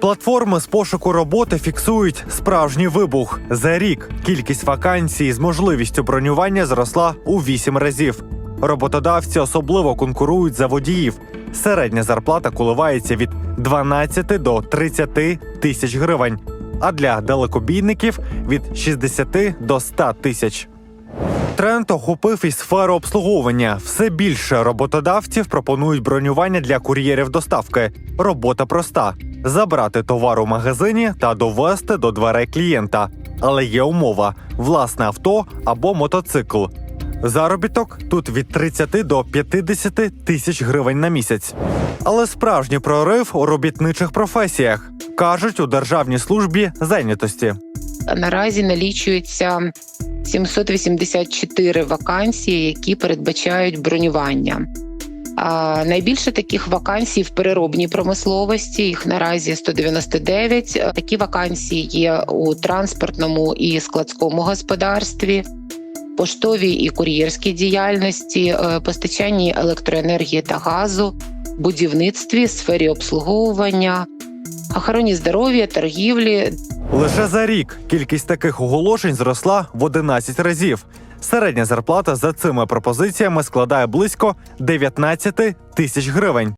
Платформи з пошуку роботи фіксують справжній вибух. За рік кількість вакансій з можливістю бронювання зросла у 8 разів. Роботодавці особливо конкурують за водіїв. Середня зарплата коливається від 12 до 30 тисяч гривень, а для далекобійників від 60 до 100 тисяч. Тренд охопив і сферу обслуговування. Все більше роботодавців пропонують бронювання для кур'єрів доставки. Робота проста: забрати товар у магазині та довести до дверей клієнта. Але є умова: власне авто або мотоцикл. Заробіток тут від 30 до 50 тисяч гривень на місяць. Але справжній прорив у робітничих професіях кажуть у державній службі зайнятості. Наразі налічується 784 вакансії, які передбачають бронювання. А найбільше таких вакансій в переробній промисловості. Їх наразі 199. Такі вакансії є у транспортному і складському господарстві, поштовій і кур'єрській діяльності, е, постачанні електроенергії та газу, будівництві, сфері обслуговування, охороні здоров'я, торгівлі, Лише за рік кількість таких оголошень зросла в 11 разів. Середня зарплата за цими пропозиціями складає близько 19 тисяч гривень.